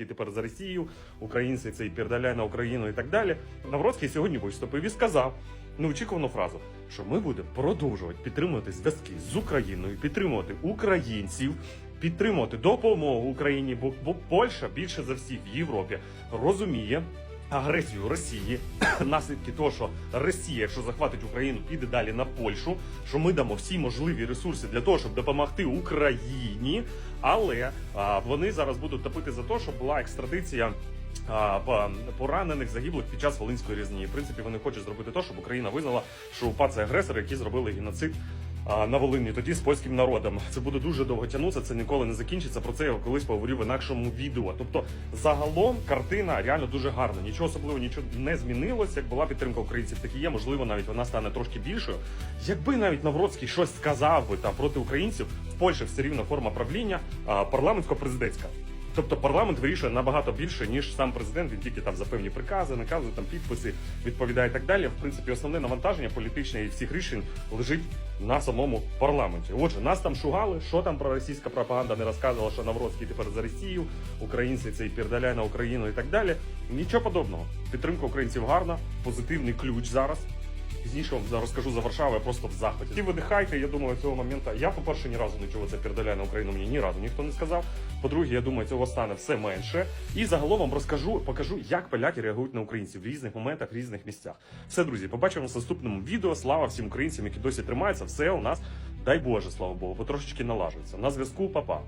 Навроцький тепер за Росію, українці цей і на Україну і так далі. Навроцький сьогодні виступив і сказав неочікувану фразу, що ми будемо продовжувати підтримувати зв'язки з Україною, підтримувати українців. Підтримувати допомогу Україні, бо, бо Польща більше за всіх в Європі розуміє, агресію Росії, наслідки того, що Росія, якщо захватить Україну, піде далі на Польщу, що ми дамо всі можливі ресурси для того, щоб допомогти Україні, але а, вони зараз будуть топити за те, щоб була екстрадиція. Поранених загиблих під час Волинської різні. В принципі, вони хочуть зробити те, щоб Україна визнала, що УПА це агресори, які зробили геноцид на Волині, тоді з польським народом. Це буде дуже довго тягнутися, це ніколи не закінчиться. Про це я колись поговорив в інакшому відео. Тобто, загалом картина реально дуже гарна. Нічого особливого, нічого не змінилось. Як була підтримка українців, так і є. Можливо, навіть вона стане трошки більшою. Якби навіть Навроцький щось сказав би там проти українців, в Польщі все рівно форма правління парламентсько-президентська. Тобто парламент вирішує набагато більше, ніж сам президент. Він тільки там за певні прикази, накази, там підписи відповідає і так далі. В принципі, основне навантаження політичне і всіх рішень лежить на самому парламенті. Отже, нас там шугали, що там про російська пропаганда не розказувала, що Навроцький тепер за Росію, українці це і передаляє на Україну і так далі. Нічого подобного. Підтримка українців гарна, позитивний ключ зараз. Пізніше вам розкажу за Варшаву, я просто в захваті. І видихайте, я думаю, цього моменту. Я, по-перше, ні разу нічого це передаляє на Україну. Мені ні разу ніхто не сказав. По-друге, я думаю, цього стане все менше. І загалом вам розкажу, покажу, як поляки реагують на українців в різних моментах, в різних місцях. Все, друзі, побачимося в наступному відео. Слава всім українцям, які досі тримаються. Все у нас, дай Боже, слава Богу, потрошечки налажується. На зв'язку, па-па.